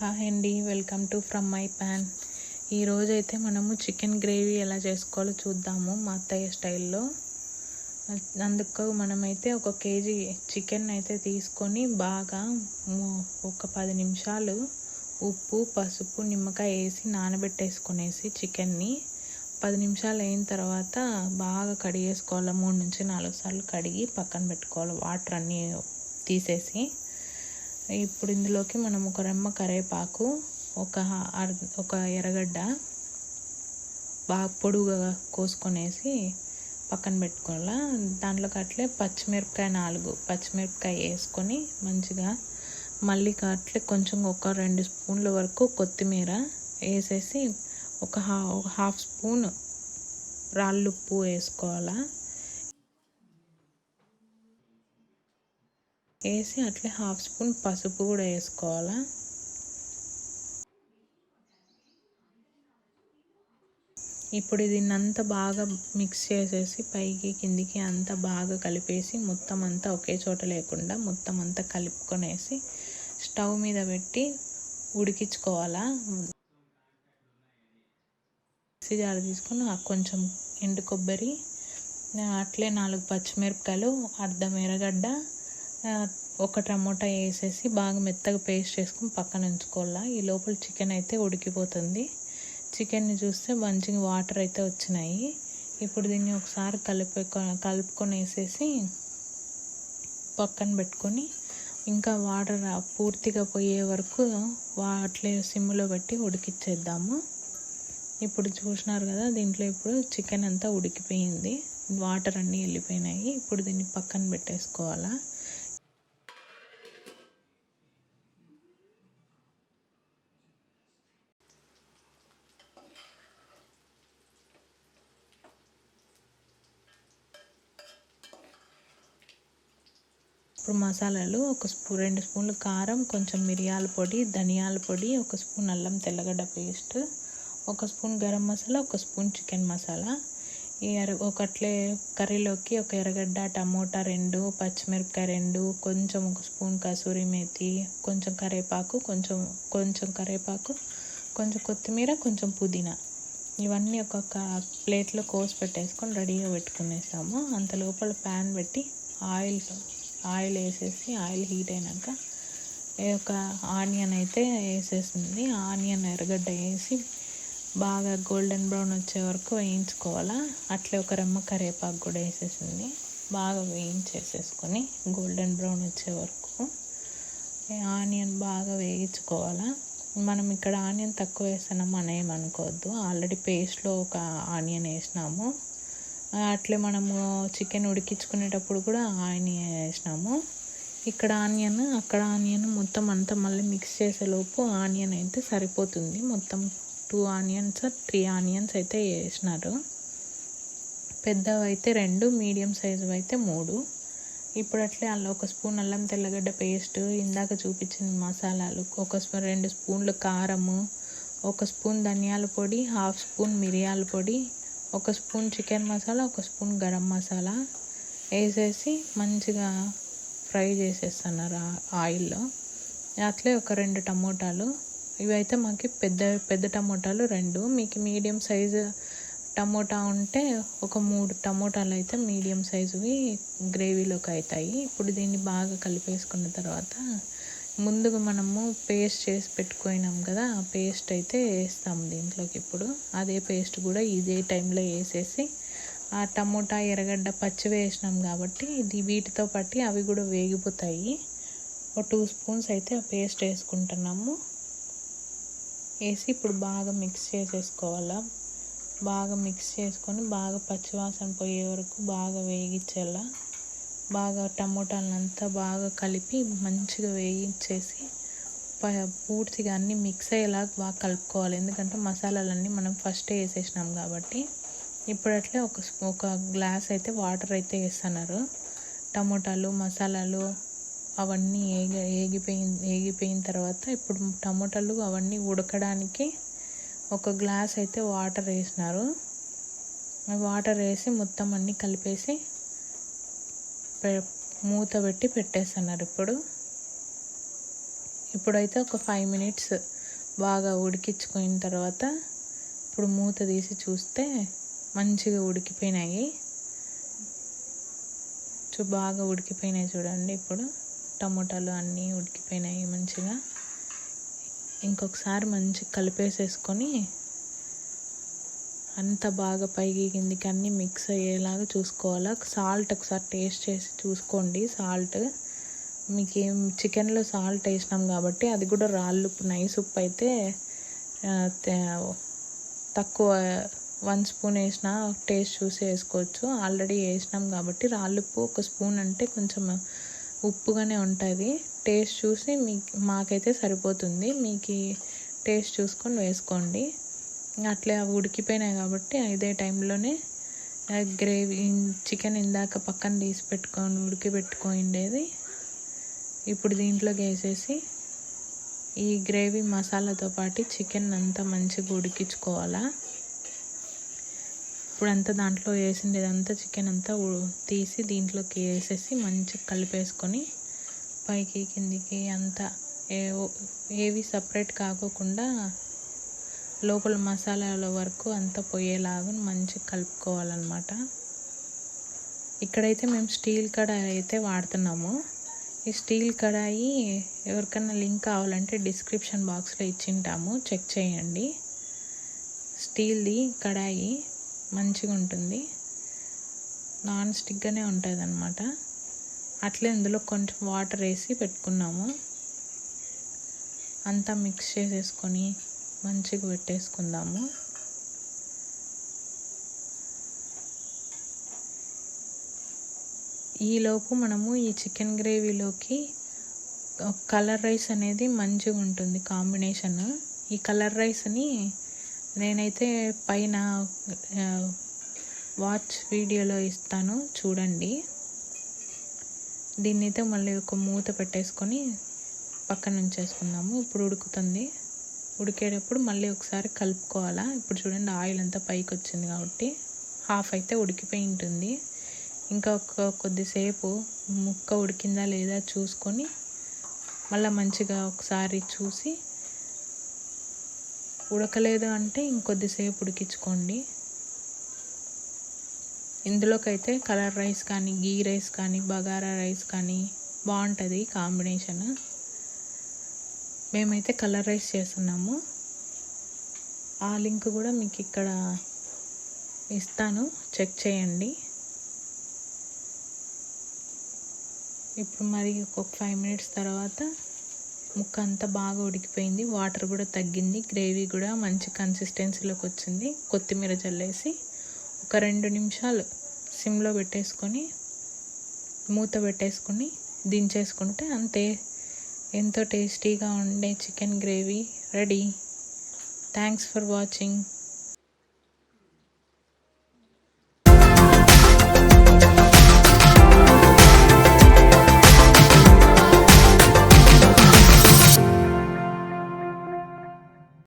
Hi అండి welcome to from my pan ఈరోజు అయితే మనము చికెన్ గ్రేవీ ఎలా చేసుకోవాలో చూద్దాము మా అత్తయ్య స్టైల్లో. అందుకు మనమైతే ఒక కేజీ చికెన్ అయితే తీసుకొని బాగా ఒక పది నిమిషాలు ఉప్పు పసుపు నిమ్మకాయ వేసి నానబెట్టేసుకునేసి చికెన్ని. పది నిమిషాలు అయిన తర్వాత బాగా కడిగేసుకోవాలి. మూడు నుంచి నాలుగు సార్లు కడిగి పక్కన పెట్టుకోవాలి. వాటర్ అన్నీ తీసేసి. ఇప్పుడు ఇందులోకి మనం ఒక రెమ్మ కరివేపాకు ఒక అర్- ఒక ఎర్రగడ్డ బాగా పొడుగుగా కోసుకొనేసి పక్కన పెట్టుకోవాలా. దాంట్లోకి అట్లే పచ్చిమిరపకాయ నాలుగు పచ్చిమిరపకాయ వేసుకొని మంచిగా మళ్ళీ అట్లే కొంచెం ఒక రెండు స్పూన్ల వరకు కొత్తిమీర వేసేసి ఒక హా ఒక హాఫ్ స్పూన్ రాళ్ళుప్పు వేసుకోవాలా. వేసి అట్లే హాఫ్ స్పూన్ పసుపు కూడా వేసుకోవాలా? ఇప్పుడు దీన్ని అంతా బాగా మిక్స్ చేసేసి పైకి కిందికి అంతా బాగా కలిపేసి మొత్తం అంతా ఒకే చోట లేకుండా మొత్తం అంతా కలుపుకొనేసి స్టవ్ మీద పెట్టి ఉడికించుకోవాలా? మిక్సీ జారు తీసుకొని కొంచెం ఎండు కొబ్బరి అట్లే నాలుగు పచ్చిమిరపకాయలు అర్ధం ఎర్రగడ్డ ఒక టమోటా వేసేసి బాగా మెత్తగా పేస్ట్ చేసుకొని పక్కన ఉంచుకోవాలా. ఈ లోపల చికెన్ అయితే ఉడికిపోతుంది. చికెన్ని చూస్తే మంచిగా వాటర్ అయితే వచ్చినాయి. ఇప్పుడు దీన్ని ఒకసారి కలిపి కలుపుకొని వేసేసి పక్కన పెట్టుకొని ఇంకా వాటర్ పూర్తిగా పోయే వరకు వా అట్లే సిమ్లో పెట్టి ఉడికిచ్చేద్దాము. ఇప్పుడు చూసినారు కదా దీంట్లో ఇప్పుడు చికెన్ అంతా ఉడికిపోయింది. వాటర్ అన్నీ వెళ్ళిపోయినాయి. ఇప్పుడు దీన్ని పక్కన పెట్టేసుకోవాలా. ఇప్పుడు మసాలాలు ఒక స్పూ రెండు స్పూన్లు కారం కొంచెం మిరియాల పొడి ధనియాల పొడి ఒక స్పూన్ అల్లం తెల్లగడ్డ పేస్ట్ ఒక స్పూన్ గరం మసాలా ఒక స్పూన్ చికెన్ మసాలా. ఈ ఎర ఒకట్లే కర్రీలోకి ఒక ఎర్రగడ్డ టమోటా రెండు పచ్చిమిరపకాయ రెండు కొంచెం ఒక స్పూన్ కసూరి మేతి కొంచెం కరివేపాకు కొంచెం కొంచెం కరివేపాకు కొంచెం కొత్తిమీర కొంచెం పుదీనా. ఇవన్నీ ఒక్కొక్క ప్లేట్లో కోసి పెట్టేసుకొని రెడీగా పెట్టుకునేసాము. అంత లోపల ప్యాన్ పెట్టి ఆయిల్ ఆయిల్ వేసేసి ఆయిల్ హీట్ అయినాక ఈ ఒక ఆనియన్ అయితే వేసేసింది. ఆనియన్ ఎర్రగడ్డ వేసి బాగా గోల్డెన్ బ్రౌన్ వచ్చే వరకు వేయించుకోవాలా? అట్లే ఒక రెమ్మ కరివేపాకు కూడా వేసేసింది. బాగా వేయించేసేసుకొని గోల్డెన్ బ్రౌన్ వచ్చే వరకు ఆనియన్ బాగా వేయించుకోవాలా? మనం ఇక్కడ ఆనియన్ తక్కువ వేస్తున్నాము అని ఏమనుకోవద్దు ఆల్రెడీ పేస్ట్లో ఒక ఆనియన్ వేసినాము. అట్లే మనము చికెన్ ఉడికించుకునేటప్పుడు కూడా ఆనియన్ వేసినాము. ఇక్కడ ఆనియన్ అక్కడ ఆనియన్ మొత్తం అంతా మళ్ళీ మిక్స్ చేసేలోపు ఆనియన్ అయితే సరిపోతుంది. మొత్తం టూ ఆనియన్స్ త్రీ ఆనియన్స్ అయితే వేసినారు. పెద్దవి అయితే రెండు మీడియం సైజు అయితే మూడు. ఇప్పుడు అట్లే అల్ల ఒక స్పూన్ అల్లం తెల్లగడ్డ పేస్ట్ ఇందాక చూపించిన మసాలాలు ఒక స్పూన్ రెండు స్పూన్లు కారము ఒక స్పూన్ ధనియాల పొడి హాఫ్ స్పూన్ మిరియాల పొడి ఒక స్పూన్ చికెన్ మసాలా ఒక స్పూన్ గరం మసాలా వేసేసి మంచిగా ఫ్రై చేసేస్తున్నారు ఆ ఆయిల్లో. అట్లే ఒక రెండు టమోటాలు. ఇవైతే మాకు పెద్ద పెద్ద టమోటాలు రెండు. మీకు మీడియం సైజు టమోటా ఉంటే ఒక మూడు టమోటాలు అయితే మీడియం సైజువి గ్రేవీలోకి అవుతాయి. ఇప్పుడు దీన్ని బాగా కలిపేసుకున్న తర్వాత ముందుగా మనము పేస్ట్ చేసి పెట్టుకున్నాం కదా ఆ పేస్ట్ అయితే వేస్తాం దీంట్లోకి ఇప్పుడు. అదే పేస్ట్ కూడా ఇదే టైంలో వేసేసి ఆ టమోటా ఎర్రగడ్డ పచ్చి వేసినాం కాబట్టి ఇది వీటితో పట్టి అవి కూడా వేగిపోతాయి. ఒక టూ స్పూన్స్ అయితే ఆ పేస్ట్ వేసుకుంటున్నాము. వేసి ఇప్పుడు బాగా మిక్స్ చేసేసుకోవాలా? బాగా మిక్స్ చేసుకొని బాగా పచ్చివాసన పోయే వరకు బాగా వేగించాలా బాగా టమోటాలంతా బాగా కలిపి మంచిగా వేయించేసి పూర్తిగా అన్నీ మిక్స్ అయ్యేలాగా బాగా కలుపుకోవాలి. ఎందుకంటే మసాలాలన్నీ మనం ఫస్టే వేసేసినాం కాబట్టి. ఇప్పుడు అట్లే ఒక ఒక గ్లాస్ అయితే వాటర్ అయితే వేస్తున్నారు. టమోటాలు మసాలాలు అవన్నీ ఏగి ఏగిపోయిన ఏగిపోయిన తర్వాత ఇప్పుడు టమోటాలు అవన్నీ ఉడకడానికి ఒక గ్లాస్ అయితే వాటర్ వేసినారు. వాటర్ వేసి మొత్తం అన్నీ కలిపేసి మూత పెట్టి పెట్టేస్తున్నారు ఇప్పుడు. ఇప్పుడైతే ఒక ఫైవ్ మినిట్స్ బాగా ఉడికించుకున్న తర్వాత ఇప్పుడు మూత తీసి చూస్తే మంచిగా ఉడికిపోయినాయి. చూ బాగా ఉడికిపోయినాయి చూడండి ఇప్పుడు. టమోటాలు అన్నీ ఉడికిపోయినాయి మంచిగా. ఇంకొకసారి మంచిగా కలిపేసేసుకొని అంత బాగా పైకి కిందికి అన్నీ మిక్స్ అయ్యేలాగా చూసుకోవాలి. సాల్ట్ ఒకసారి టేస్ట్ చేసి చూసుకోండి. సాల్ట్ మీకు ఏం చికెన్లో సాల్ట్ వేసినాం కాబట్టి అది కూడా రాళ్ళు ఉప్పు నైస్ ఉప్పు అయితే తక్కువ వన్ స్పూన్ వేసినా టేస్ట్ చూసి వేసుకోవచ్చు. ఆల్రెడీ వేసినాం కాబట్టి రాళ్ళుప్పు ఒక స్పూన్ అంటే కొంచెం ఉప్పుగానే ఉంటుంది. టేస్ట్ చూసి మీ మాకైతే సరిపోతుంది. మీకు టేస్ట్ చూసుకొని వేసుకోండి. అట్లే అవి ఉడికిపోయినాయి కాబట్టి ఇదే టైంలోనే గ్రేవీ చికెన్ ఇందాక పక్కన తీసి పెట్టుకొని ఉడికిపెట్టుకోండేది ఇప్పుడు దీంట్లోకి వేసేసి ఈ గ్రేవీ మసాలాతో పాటు చికెన్ అంతా మంచిగా ఉడికించుకోవాలా. ఇప్పుడు అంతా దాంట్లో వేసిండేదంతా చికెన్ అంతా తీసి దీంట్లోకి వేసేసి మంచిగా కలిపేసుకొని పైకి కిందికి అంతా ఏ ఏవి సపరేట్ కాకోకుండా లోపల మసాలాల వరకు అంతా పోయేలాగా మంచిగా కలుపుకోవాలన్నమాట. ఇక్కడైతే మేము స్టీల్ కడాయి అయితే వాడుతున్నాము. ఈ స్టీల్ కడాయి ఎవరికైనా లింక్ కావాలంటే డిస్క్రిప్షన్ బాక్స్లో ఇచ్చింటాము. చెక్ చేయండి. స్టీల్ది కడాయి మంచిగా ఉంటుంది. నాన్ స్టిక్గానే ఉంటుంది అనమాట అట్లే ఇందులో కొంచెం వాటర్ వేసి పెట్టుకున్నాము. అంతా మిక్స్ చేసేసుకొని మంచిగా పెట్టేసుకుందాము. ఈలోపు మనము ఈ చికెన్ గ్రేవీలోకి కలర్ రైస్ అనేది మంచిగా ఉంటుంది కాంబినేషన్. ఈ కలర్ రైస్ని నేనైతే పైన వాచ్ వీడియోలో ఇస్తాను చూడండి. దీన్నైతే మళ్ళీ ఒక మూత పెట్టేసుకొని పక్కన ఉంచేసుకుందాము ఇప్పుడు ఉడుకుతుంది. ఉడికేటప్పుడు మళ్ళీ ఒకసారి కలుపుకోవాలా. ఇప్పుడు చూడండి ఆయిల్ అంతా పైకి వచ్చింది కాబట్టి హాఫ్ అయితే ఉడికిపోయి ఉంటుంది. ఇంకా ఒక కొద్దిసేపు ముక్క ఉడికిందా లేదా చూసుకొని మళ్ళీ మంచిగా ఒకసారి చూసి ఉడకలేదు అంటే ఇంకొద్దిసేపు ఉడికించుకోండి. ఇందులోకైతే కలర్ రైస్ కానీ గీ రైస్ కానీ బగారా రైస్ కానీ బాగుంటుంది కాంబినేషన్. మేమైతే కలర్ రైస్ చేస్తున్నాము. ఆ లింక్ కూడా మీకు ఇక్కడ ఇస్తాను. చెక్ చేయండి. ఇప్పుడు మరి ఒక ఫైవ్ మినిట్స్ తర్వాత ముక్క అంతా బాగా ఉడికిపోయింది. వాటర్ కూడా తగ్గింది. గ్రేవీ కూడా మంచి కన్సిస్టెన్సీలోకి వచ్చింది. కొత్తిమీర చల్లేసి ఒక రెండు నిమిషాలు సిమ్లో పెట్టేసుకొని మూత పెట్టేసుకొని దించేసుకుంటే అంతే. ఎంతో టేస్టీగా ఉండే chicken gravy. Ready. Thanks for watching.